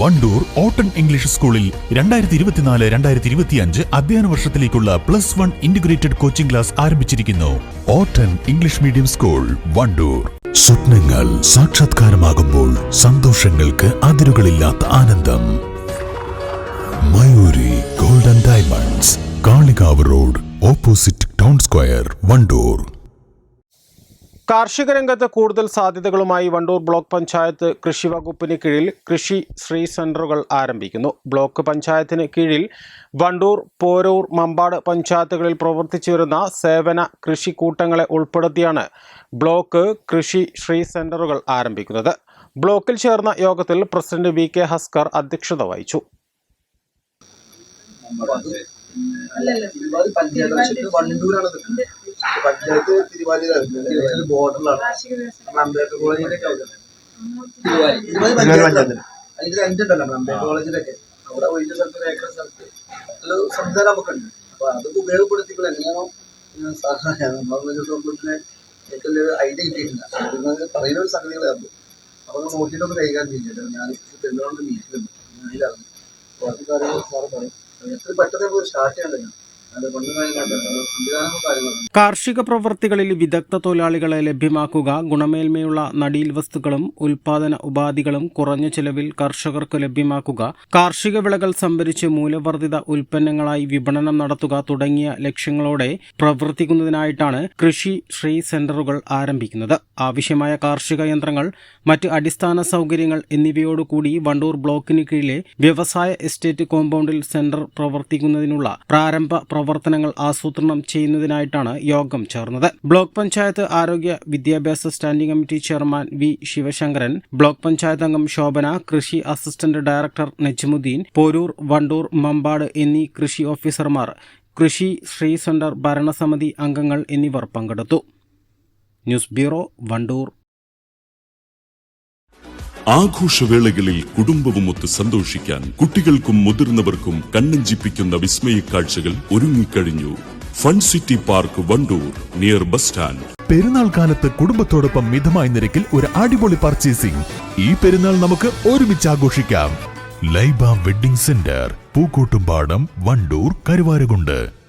Wandoor ഓട്ടൺ English സ്കൂളിൽ രണ്ടായിരത്തി ഇരുപത്തിനാല് രണ്ടായിരത്തി ഇരുപത്തിയഞ്ച് അധ്യയന വർഷത്തിലേക്കുള്ള plus one integrated coaching class ആരംഭിച്ചിരിക്കുന്നു. ഓട്ടൺ ഇംഗ്ലീഷ് മീഡിയം സ്കൂൾ വണ്ടൂർ. സ്വപ്നങ്ങൾ സാക്ഷാത്കാരമാകുമ്പോൾ സന്തോഷങ്ങൾക്ക് അതിരുകളില്ലാത്ത ആനന്ദം. Mayuri golden diamonds Kalikavu road opposite town square Wandoor. കാർഷിക രംഗത്ത് കൂടുതൽ സാധ്യതകളുമായി വണ്ടൂർ ബ്ലോക്ക് പഞ്ചായത്ത് കൃഷി വകുപ്പിന് കീഴിൽ കൃഷി ശ്രീ സെന്ററുകൾ ആരംഭിക്കുന്നു. ബ്ലോക്ക് പഞ്ചായത്തിന് കീഴിൽ വണ്ടൂർ പോരൂർ മമ്പാട് പഞ്ചായത്തുകളിൽ പ്രവർത്തിച്ചു വരുന്ന സേവന കൃഷി കൂട്ടങ്ങളെ ഉൾപ്പെടുത്തിയാണ് ബ്ലോക്ക് കൃഷി ശ്രീ സെന്ററുകൾ ആരംഭിക്കുന്നത്. ബ്ലോക്കിൽ ചേർന്ന യോഗത്തിൽ പ്രസിഡന്റ് വി കെ ഹസ്കർ അധ്യക്ഷത വഹിച്ചു. വണ്ടൂരാണ് പഞ്ചായത്ത് തിരുവാതിര ബോർഡറിലാണ് നമ്മുടെ അംബേദ്കർ പഞ്ചായത്ത് അതിൽ രണ്ടുണ്ടല്ലോ നമ്മുടെ അംബേദ്കർ കോളേജിലൊക്കെ അവിടെ ഒഴിഞ്ഞ സ്ഥലത്ത് ഏക്കർ സ്ഥലത്ത് ഒരു സംവിധാനം നമുക്കുണ്ട്. അപ്പൊ അതൊക്കെ ഉപയോഗപ്പെടുത്തിക്കൊണ്ട് എങ്ങനെയാണോ സഹായം. നമ്മളെ ഏറ്റവും വലിയ ഐഡിയ കിട്ടിയിട്ടില്ല. അത് പറയുന്ന ഒരു സംഗതികളായിരുന്നു. അപ്പൊ നമ്മൾ നോക്കിയിട്ടൊന്ന് കൈകാര്യം ചെയ്തിട്ട് ഞാൻ പെരുന്നാളിന്റെ മീറ്റിലുണ്ട് അതിലാണ് ബാക്കി കാര്യങ്ങൾ സാറ് പറയും. എത്ര പെട്ടെന്ന് സ്റ്റാർട്ട് ചെയ്യാൻ കഴിയും കാർഷിക പ്രവൃത്തികളിൽ വിദഗ്ധ തൊഴിലാളികളെ ലഭ്യമാക്കുക ഗുണമേന്മയുള്ള നടീൽ വസ്തുക്കളും ഉൽപാദന ഉപാധികളും കുറഞ്ഞ ചെലവിൽ കർഷകർക്ക് ലഭ്യമാക്കുക കാർഷിക വിളകൾ സംഭരിച്ച് മൂലവർദ്ധിത ഉൽപ്പന്നങ്ങളായി വിപണനം നടത്തുക തുടങ്ങിയ ലക്ഷ്യങ്ങളോടെ പ്രവർത്തിക്കുന്നതിനായിട്ടാണ് കൃഷി ശ്രീ സെന്ററുകൾ ആരംഭിക്കുന്നത്. ആവശ്യമായ കാർഷിക യന്ത്രങ്ങൾ മറ്റ് അടിസ്ഥാന സൗകര്യങ്ങൾ എന്നിവയോടുകൂടി വണ്ടൂർ ബ്ലോക്കിന് കീഴിലെ വ്യവസായ എസ്റ്റേറ്റ് കോമ്പൗണ്ടിൽ സെന്റർ പ്രവർത്തിക്കുന്നതിനുള്ള പ്രാരംഭ പ്രവർത്തനങ്ങൾ ആസൂത്രണം ചെയ്യുന്നതിനായിട്ടാണ് യോഗം ചേർന്നത്. ബ്ലോക്ക് പഞ്ചായത്ത് ആരോഗ്യ വിദ്യാഭ്യാസ standing committee chairman V Sivasankaran block panchayat അംഗം ശോഭന കൃഷി അസിസ്റ്റന്റ് ഡയറക്ടർ നജ്മുദ്ദീൻ പോരൂർ വണ്ടൂർ മമ്പാട് എന്നീ കൃഷി ഓഫീസർമാർ കൃഷി ശ്രീ സെന്റർ ഭരണസമിതി അംഗങ്ങൾ എന്നിവർ പങ്കെടുത്തു. News bureau Wandoor. ആഘോഷവേളകളിൽ കുടുംബവുമൊത്ത് സന്തോഷിക്കാൻ കുട്ടികൾക്കും മുതിർന്നവർക്കും കണ്ണഞ്ചിപ്പിക്കുന്ന വിസ്മയ കാഴ്ചകൾ ഒരുങ്ങിക്കഴിഞ്ഞു. Fun city park Wandoor near bus stand. പെരുന്നാൾ കാലത്ത് കുടുംബത്തോടൊപ്പം മിതമായ നിരക്കിൽ ഒരു അടിപൊളി പർച്ചേസിംഗ്. ഈ പെരുന്നാൾ നമുക്ക് ഒരുമിച്ച് ആഘോഷിക്കാം. Laiba wedding centre Pookkottumpadam Wandoor Karuvarakundu.